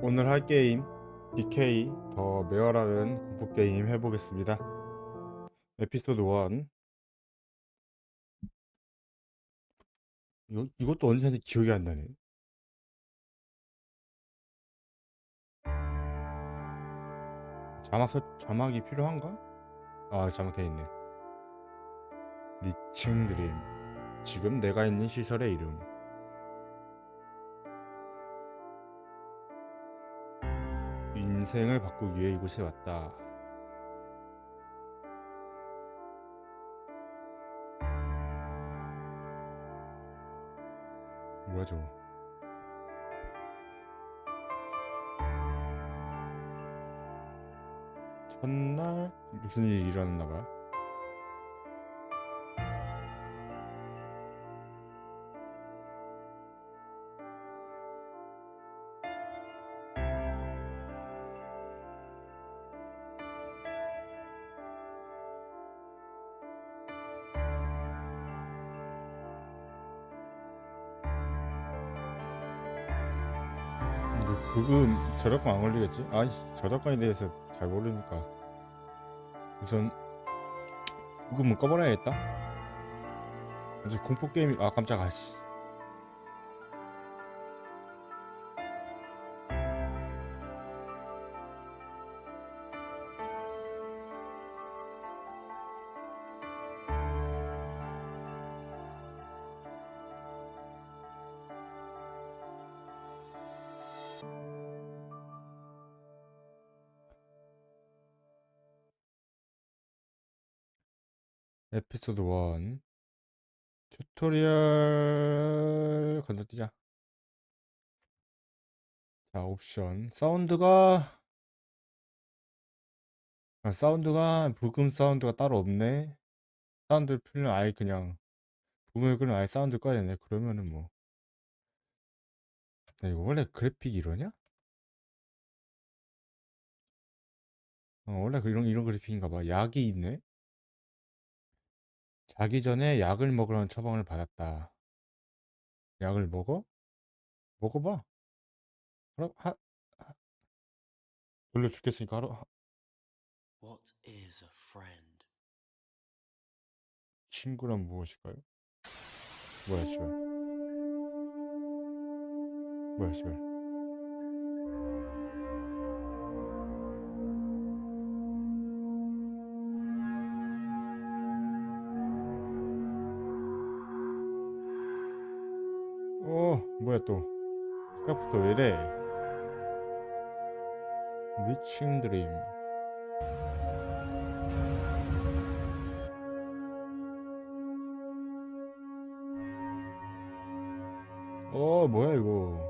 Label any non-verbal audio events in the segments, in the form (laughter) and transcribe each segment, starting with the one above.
오늘 할 게임 DK 더 메어라는 공포 게임 해보겠습니다. 에피소드 1 이거, 이것도 언제 했는지 기억이 안 나네. 자막 서, 자막이 필요한가? 아 자막 돼 있네. 리칭 드림 지금 내가 있는 시설의 이름 인생을 바꾸기 위해 이곳에 왔다. 뭐야 저거? 첫날 무슨 일이 일어났나 봐. 이 저작권 안 걸리겠지? 아니 저작권에 대해서 잘 모르니까 우선 부금은 꺼버려야겠다. 아주 공포 게임이 아 깜짝아 씨. 에피소드 1 튜토리얼 건너뛰자. 자 옵션. 사운드가 아, 사운드가 부금 사운드가 따로 없네. 사운드 풀면 아예 그냥 부금을 끄면 아예 사운드 꺼야 되네. 그러면은 뭐. 야, 이거 원래 그래픽 이러냐? 어, 원래 그 이런 이런 그래픽인가 봐. 약이 있네 자기 전에 약을 먹으라는 처방을 받았다 약을 먹어? 먹어봐 하라 하, 하 졸려 죽겠으니까 하루 하- What is a friend? 친구란 무엇일까요? 뭐야 씨발 뭐야 씨발 또 시작부터 왜래? 미친 드림 어 뭐야 이거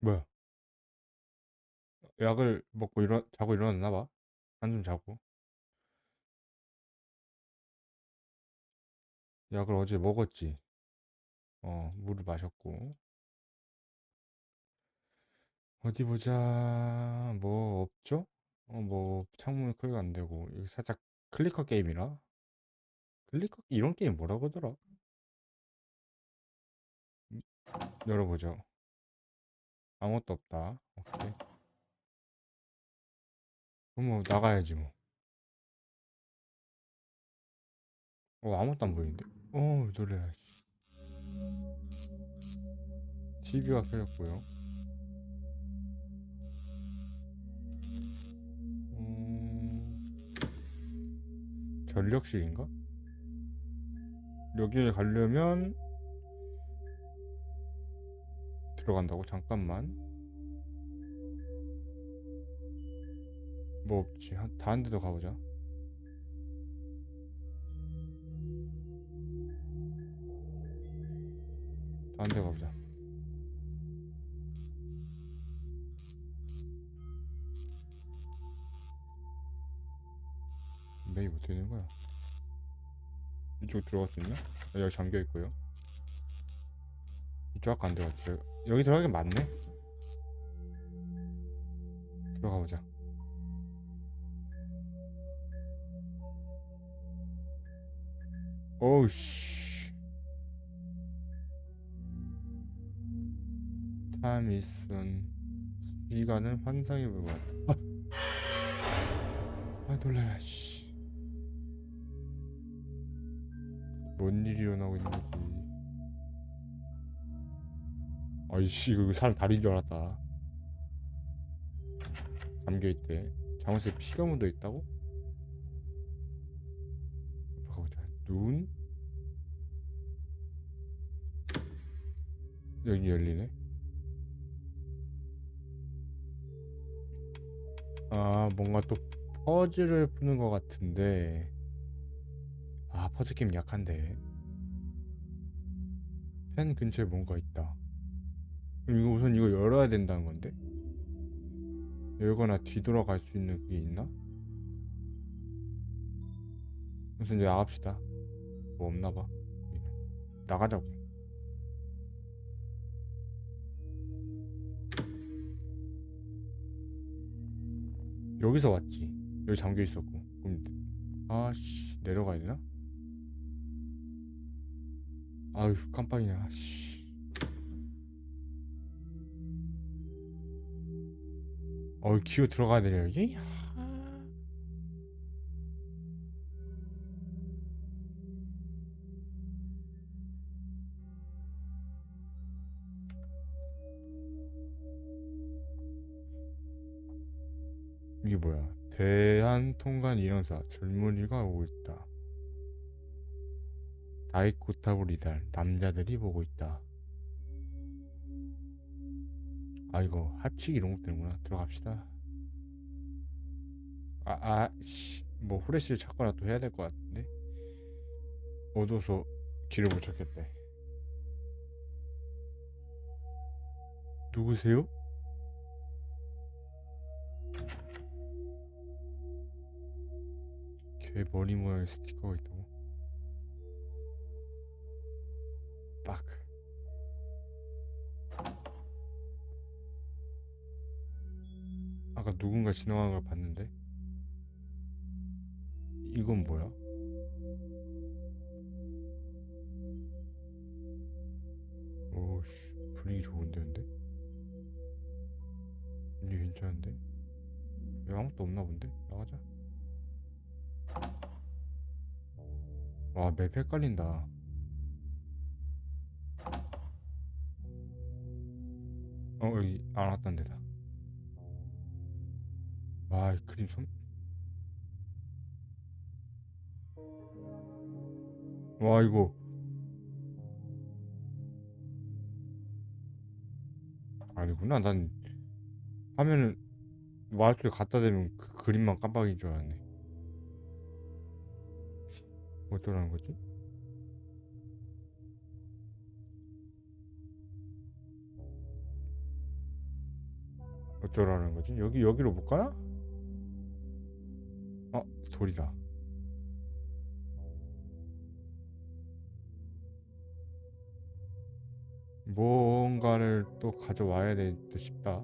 뭐야? 약을 먹고 일어 자고 일어났나 봐. 한숨 자고. 약을 어제 먹었지. 어 물을 마셨고. 어디 보자. 뭐 없죠? 어 뭐 창문을 클릭 안 되고. 여기 살짝 클리커 게임이라. 클리커 이런 게임 뭐라고 하더라? 음, 열어보죠 아무것도 없다 오케이 그럼 뭐 나가야지 뭐 어, 아무것도 안 보이는데? 어, 놀래라. 씨. TV가 켜졌고요. 음... 전력실인가? 여기를 가려면 들어간다고? 잠깐만. 뭐 없지. 한- 다른 데도 가보자. 다른 데 가보자. 매입 어떻게 되는 거야? 이쪽 들어갈 수 있나? 아, 여기 잠겨 있고요. 쫙 안 들어갔지. 여기 들어가긴 맞네. 들어가 보자. 오우 씨. 타임 이슨 시간은 환상의 불과하다. 아, 아 놀래라 씨. 뭔 일이 일어나고 있는 거지? 아이씨 이거 사람 다리인 줄 알았다. 잠겨 있대. 잠옷에 피가 묻어 있다고? 가보자. 눈? 여기 열리네. 아 뭔가 또 퍼즐을 푸는 것 같은데 아 퍼즐 게임 약한데 펜 근처에 뭔가 있다 이거 우선 이거 열어야 된다는 건데? 열거나 뒤돌아갈 수 있는 그게 있나? 우선 이제 나갑시다. 뭐 없나봐. 나가자고. 여기서 왔지. 여기 잠겨 있었고. 그럼 아씨 내려가야 되나? 아유 깜빡이야 씨 어이 기어 들어가야 되냐 여기? 아. 이게 뭐야? 대한통관 인형사 젊은이가 오고 있다. 다이코타불 이달 남자들이 보고 있다. 아 이거 합치기 이런 것 되는구나. 들어갑시다. 아, 아, 씨. 뭐 후레쉬를 찾거나 또 해야 될 것 같은데. 어두워서 길을 못 찾겠대. 누구세요? 걔 머리 모양의 스티커가 있다고? 빡. 아까 누군가 지나가는 걸 봤는데? 이건 뭐야? 오씨 분위기 좋은데 근데? 분위기 괜찮은데? 여기 아무것도 없나 본데? 나가자 와맵 헷갈린다 어 여기 안 왔던 데다 와, 이 그림 손. 와, 이거. 아니구나. 난 화면을 마우스에 갖다 대면 그 그림만 깜빡인 줄 알았네. 어쩌라는 거지? 어쩌라는 거지? 여기 여기로 못 가나? 어, 돌이다. 뭔가를 또 가져와야 될듯 싶다.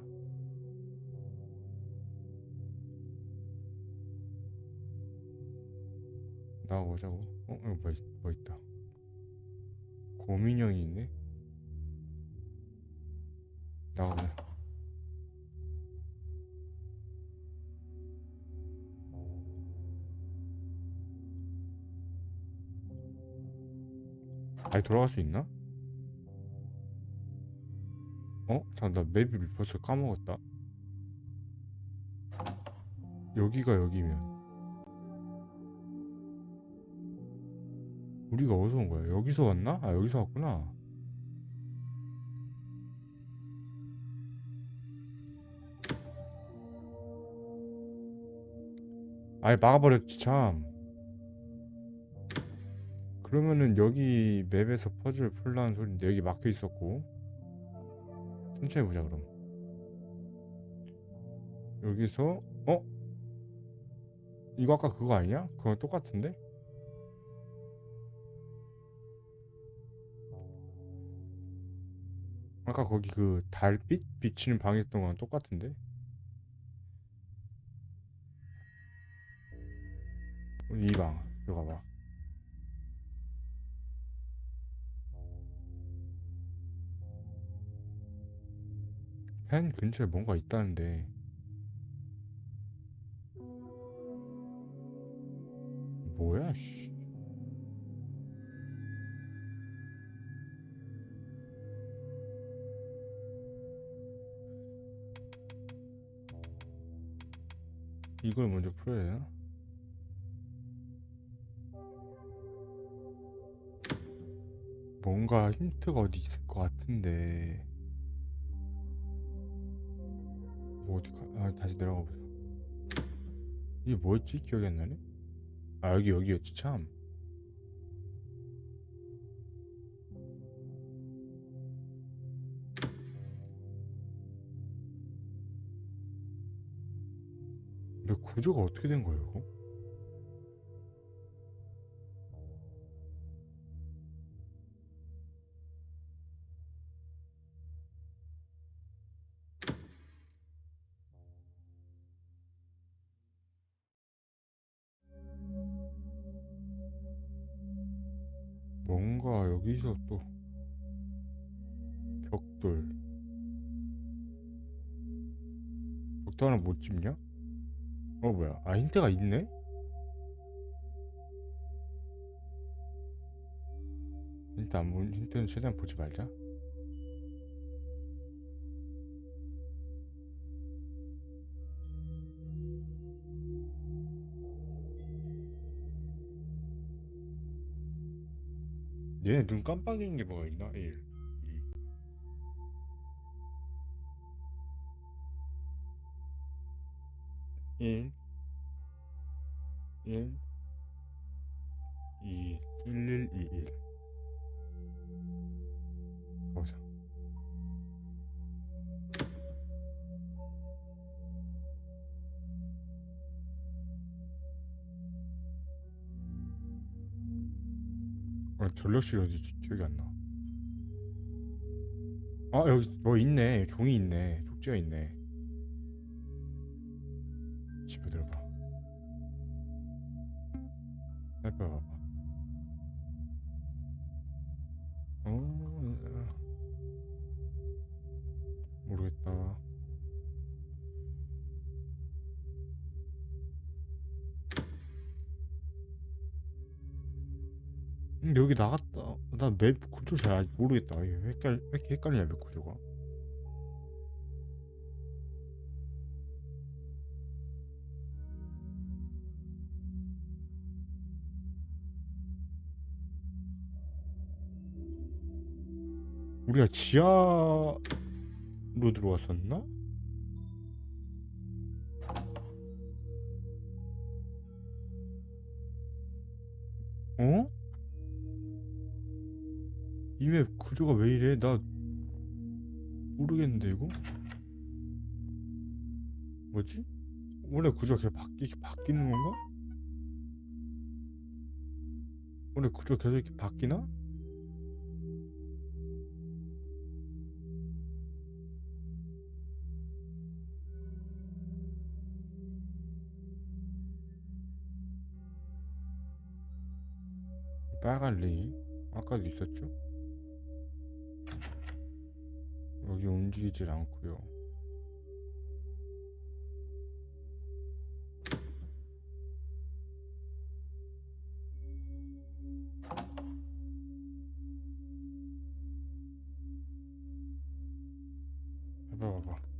나가보자고. 어, 여기 뭐, 있, 뭐 있다. 곰인형이 있네. 나가보자. 다시 돌아갈 수 있나? 어? 잠깐 나 맵을 벌써 까먹었다 여기가 여기면 우리가 어디서 온 거야? 여기서 왔나? 아 여기서 왔구나 아예 막아버렸지 참 그러면은 여기 맵에서 퍼즐 풀라는 소리인데 여기 막혀 있었고 천천히 보자 그럼 여기서 어? 이거 아까 그거 아니야? 그거 똑같은데? 아까 거기 그 달빛 비치는 방에 있던 거랑 똑같은데? 이 방 들어가 봐. 펜 근처에 뭔가 있다는데 뭐야 씨. 이걸 먼저 풀어야 되나? 뭔가 힌트가 어디 있을 것 같은데 뭐 어디 가? 아 다시 내려가 보자. 이게 뭐였지? 기억이 안 나네. 아 여기 여기였지 참. 근데 구조가 어떻게 된 거예요? 이거? 집냐? 어 뭐야 아 힌트가 있네? 힌트 안 본, 힌트는 최대한 보지 말자 얘네 눈 깜빡이는 게 뭐가 있나? 1 1 1 2 1 1 2 1 가보자 아, 전력실이 어디지? 기억이 안 나. 아, 여기 뭐 있네. 종이 있네. 쪽지가 있네. 집에 들어봐. 살펴봐봐. 어, 모르겠다. 음, 여기 나갔다. 나 맵 구조 잘 모르겠다. 왜 헷갈, 왜 이렇게 헷갈리냐, 맵 구조가. 우리가 지하로 들어왔었나? 어? 이 맵 구조가 왜 이래? 나 모르겠는데 이거? 뭐지? 원래 구조가 계속 바뀌, 바뀌는 건가? 원래 구조가 계속 이렇게 바뀌나? 빨간 레일 아까도 있었죠? 여기 움직이질 않고요. 해봐 봐봐.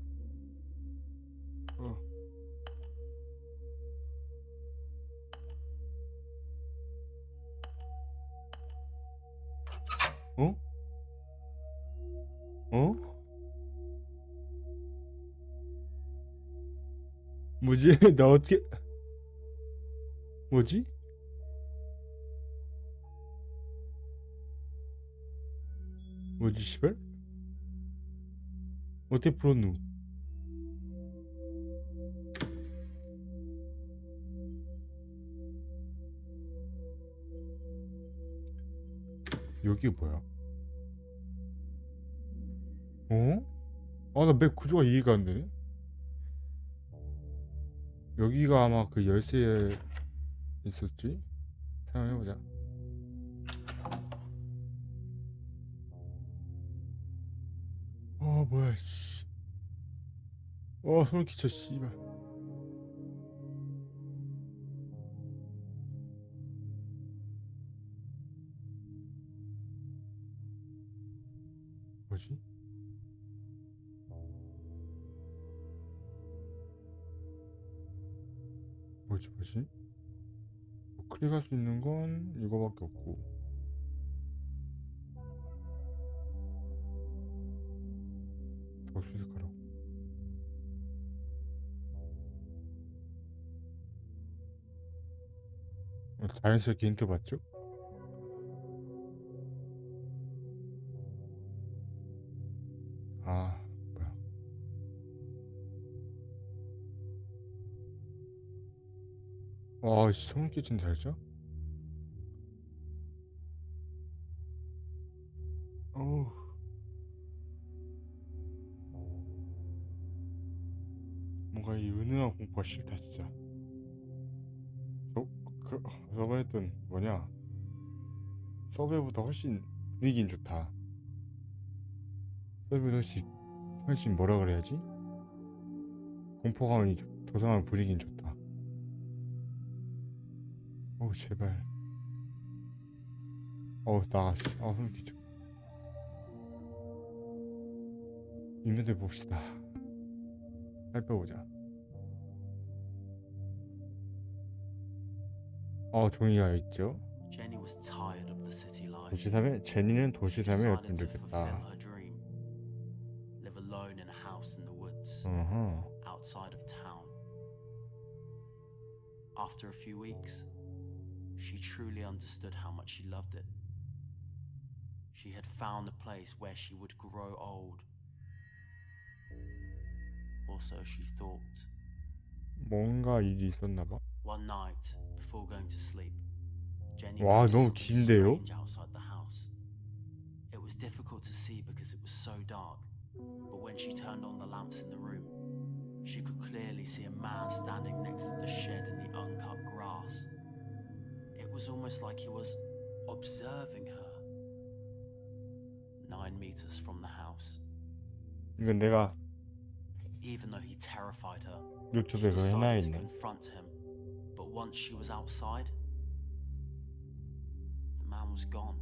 뭐지? (laughs) 나 어떻게 뭐지? 뭐지 씨발? 어떻게 풀었누? 여기 뭐야? 어? 아, 나 맵 구조가 이해가 안 되네. 여기가 아마 그 열쇠에 있었지? 사용해보자. 어, 뭐야, 씨. 어, 소름 끼쳐, 씨발. 뭐지? 뭐지 뭐지? 뭐 클릭할 수 있는 건 이거밖에 없고 더 수색하라고 어, 자연스럽게 힌트 받죠? 아씨 소름 끼친다 어우. 뭔가 이 은은한 공포가 싫다 진짜. 저, 그, 저번에 했던 뭐냐? 서베보다 훨씬 분위기는 좋다. 서베보다 훨씬 훨씬 뭐라 그래야지? 공포감이 조- 조성하는 분위기는 좋다 제발 어우 나갔어 아 끼쳐 인벤토리 봅시다 살펴보자 어 종이가 있죠 life. 도시삼에 제니는 in the woods, 어허. After a few weeks, she truly understood how much she loved it. She had found a place where she would grow old. Or so she thought. 뭔가 일이 있었나 봐 One night, before going to sleep, Jenny 와, noticed 너무 something 긴데요? strange outside the house. It was difficult to see because it was so dark, but when she turned on the lamps in the room, she could clearly see a man standing next to the shed in the uncut grass. It was almost like he was observing her. Nine meters from the house. 이건 내가 Even though he terrified her, 유튜브에 She 그거 decided to 해놔야겠네 confront him, but once she was outside, the man was gone.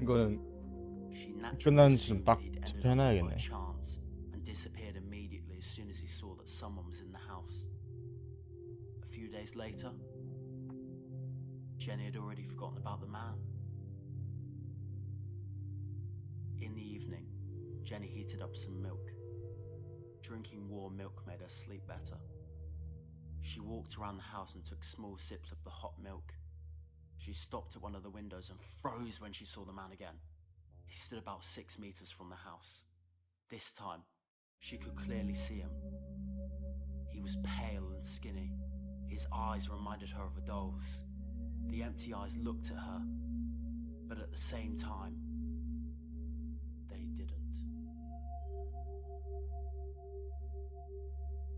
이거는 She naturally 끝난 assumed 지금 딱 that he'd ended up 체크해놔야겠네. by chance and disappeared immediately as soon as he saw that someone was in the house. A few days later, Jenny had already forgotten about the man. In the evening, Jenny heated up some milk. Drinking warm milk made her sleep better. She walked around the house and took small sips of the hot milk. She stopped at one of the windows and froze when she saw the man again. He stood about six meters from the house. This time, she could clearly see him. He was pale and skinny. His eyes reminded her of a doll's. The empty eyes looked at her, but at the same time, they didn't.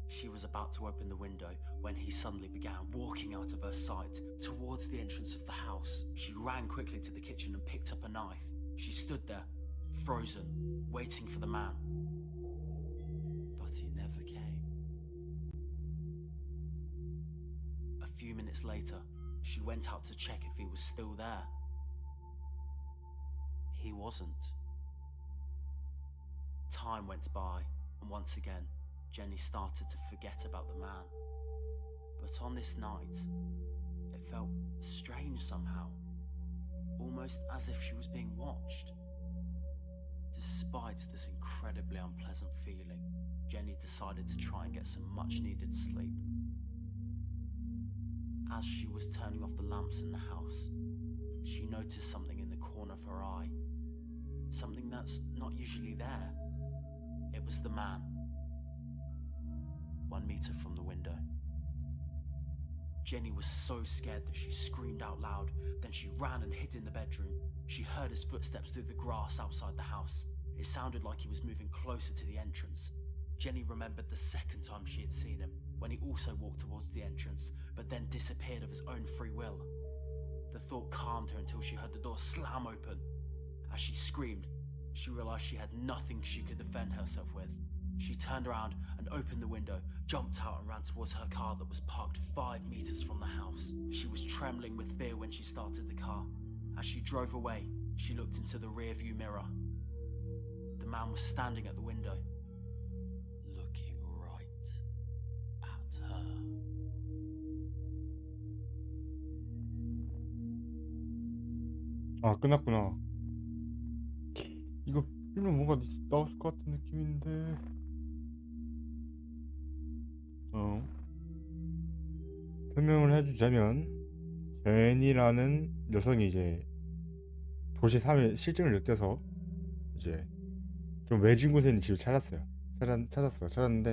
She was about to open the window when he suddenly began walking out of her sight towards the entrance of the house. She ran quickly to the kitchen and picked up a knife. She stood there, frozen, waiting for the man. But he never came. A few minutes later, she went out to check if he was still there. He wasn't. Time went by, and once again, Jenny started to forget about the man. But on this night, it felt strange somehow, almost as if she was being watched. Despite this incredibly unpleasant feeling, Jenny decided to try and get some much needed sleep. As she was turning off the lamps in the house, she noticed something in the corner of her eye. Something that's not usually there. It was the man one meter from the window. Jenny was so scared that she screamed out loud. Then she ran and hid in the bedroom. She heard his footsteps through the grass outside the house. It sounded like he was moving closer to the entrance. Jenny remembered the second time she had seen him, when he also walked towards the entrance, but then disappeared of his own free will. The thought calmed her until she heard the door slam open. As she screamed, she realized she had nothing she could defend herself with. She turned around and opened the window, jumped out, and ran towards her car that was parked five meters from the house. She was trembling with fear when she started the car. As she drove away, she looked into the rearview mirror. The man was standing at the window, 아 끝났구나. 이거 필름 뭔가 있- 나왔을 것 같은 느낌인데. 어. 설명을 해주자면 제니라는 여성이 이제 도시 3일 실증을 느껴서 이제 좀 외진 곳에 있는 집을 찾았어요. 찾았, 찾았어요. 찾았는데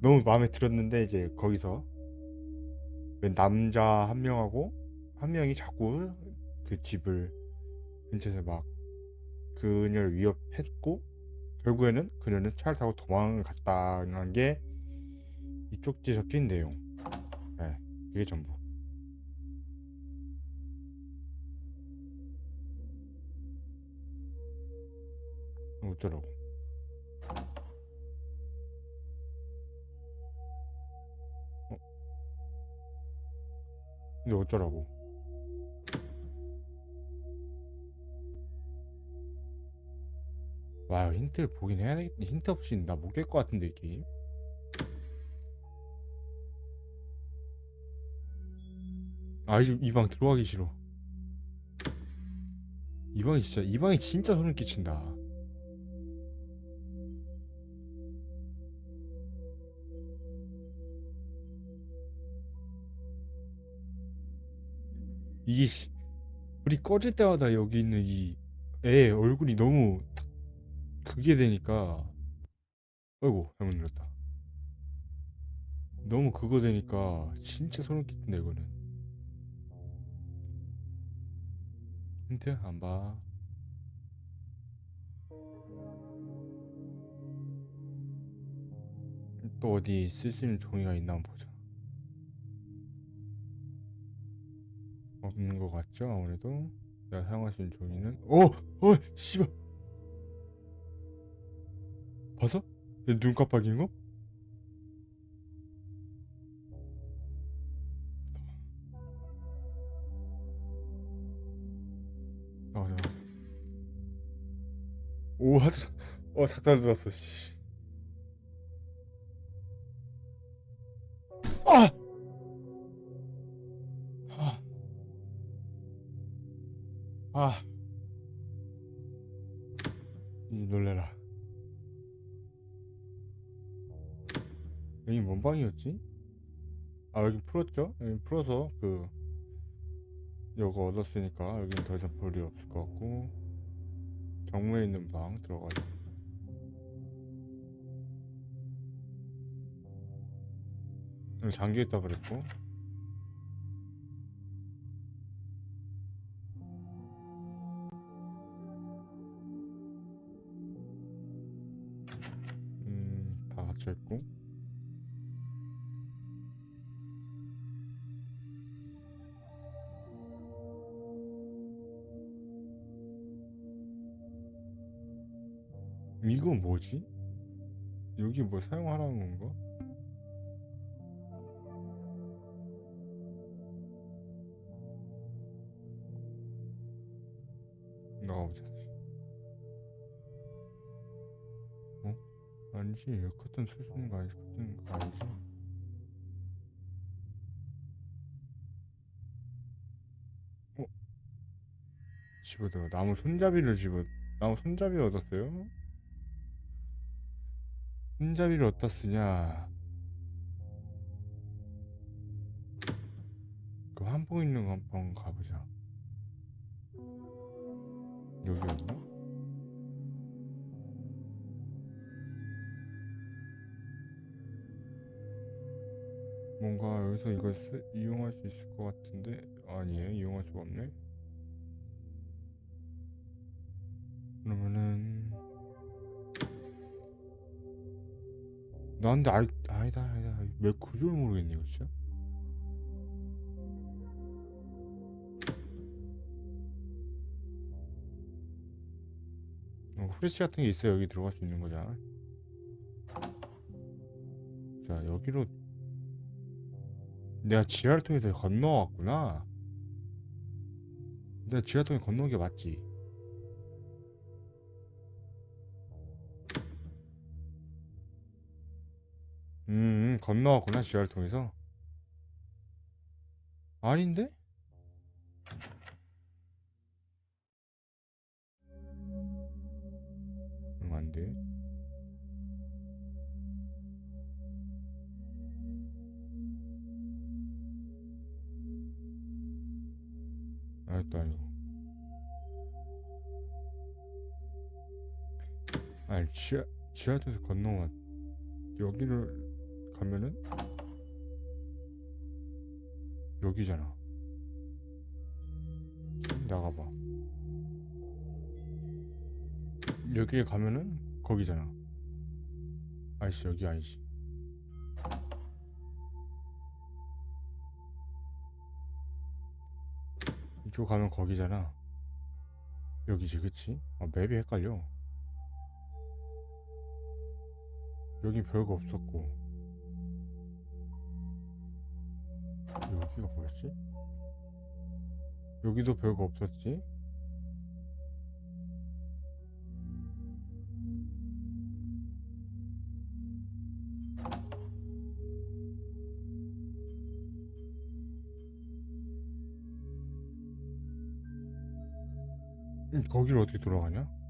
너무 마음에 들었는데 이제 거기서 웬 남자 한 명하고 한 명이 자꾸 그 집을 근처에서 막 그녀를 위협했고 결국에는 그녀는 차를 타고 도망을 갔다는 게 이 쪽지에 적힌 내용. 네, 그게 전부. 어쩌라고? 어? 근데 어쩌라고? 와 힌트를 보긴 해야 되겠다. 힌트 없이 나 못 깰 것 같은데 이 게임? 아이 방 들어가기 싫어. 이 방이 진짜 이 방이 진짜 소름 끼친다. 이게 씨 불이 꺼질 때마다 여기 있는 이 애 얼굴이 너무 탁 그게 되니까 아이고 잘못 눌렀다. 너무 그거 되니까 진짜 소름 끼친다 이거는. 힌트 안봐. 또 어디 쓸 수 있는 종이가 있나 한번 보자. 없는 것 같죠 아무래도? 내가 사용할 수 있는 종이는 어! 어! 씨발 봤어? 얘눈 깜빡인 거? 나와 나와 오 하트 어 작다 들었어 씨 아! 아! 아! 이제 놀래라 여기 뭔 방이었지? 아 여기 풀었죠? 여기 풀어서 그 이거 얻었으니까 여기는 더 이상 볼일 없을 것 같고 정문에 있는 방 들어가죠 여기 잠겨있다 그랬고 음 다 닫혀있고 이건 뭐지? 여기 뭐 사용하라는 건가? 나가보자. 어? 아니지. 커튼 있는 거 아니지? 커튼 거 아니지? 어? 집어들어. 나무 손잡이를 집어. 나무 손잡이를 얻었어요? 손잡이를 어디다 쓰냐? 그 한복 있는 거 한번 가보자. 여기였나? 뭔가 여기서 이걸 쓰, 이용할 수 있을 것 같은데 아니에요 이용할 수가 없네 나 근데 아이, 아니다 아니다. 왜 구조를 모르겠네 이거 진짜? 어, 후레쉬 같은 게 있어야 여기 들어갈 수 있는 거잖아? 자 여기로. 내가 지하를 통해서 건너왔구나. 내가 지하 통해 건너온 게 맞지 건너왔구나, 지하를 통해서. 아닌데? 응, 안 돼. 아직도 아니고. 아니, 지하, 지하를 통해서 건너왔. 여기를 가면은 여기잖아. 나가봐. 여기에 가면은 거기잖아. 아이씨 여기 아니지. 이쪽 가면 거기잖아. 여기지 그치? 아 맵이 헷갈려. 여긴 별거 없었고 여기가 뭐였지? 여기도 별거 없었지? 음, 거기를 어떻게 돌아가냐?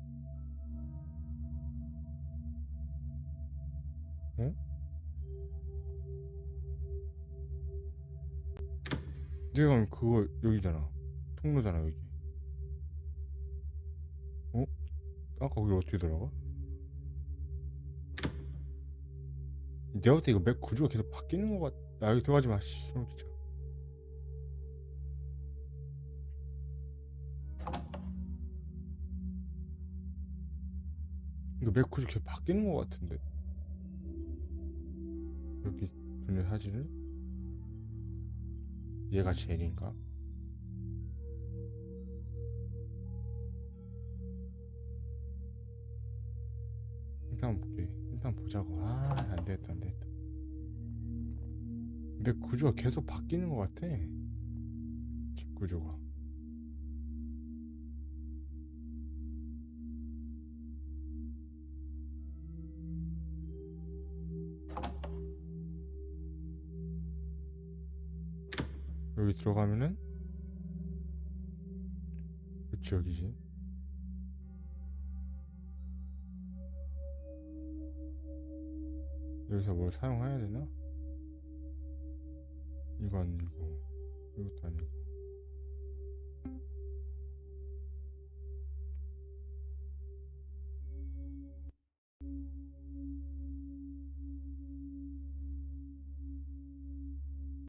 내가 가면 그거 여기잖아. 통로잖아 여기. 어? 아까 거기 어떻게 들어가? 내가 볼때 이거 맵 구조가 계속 바뀌는 것 같. 나 여기 들어가지 마. 씨, 끼쳐. 이거 맵 구조 계속 바뀌는 것 같은데. 여기 분의 사진은 얘가 제일인가? 일단 볼게. 일단 보자고. 아, 안 되겠다, 안 되겠다. 근데 구조가 계속 바뀌는 것 같아. 집 구조가. 여기 들어가면은 그치 여기지 여기서 뭘 사용해야 되나? 이거 아니고 이것도 아니고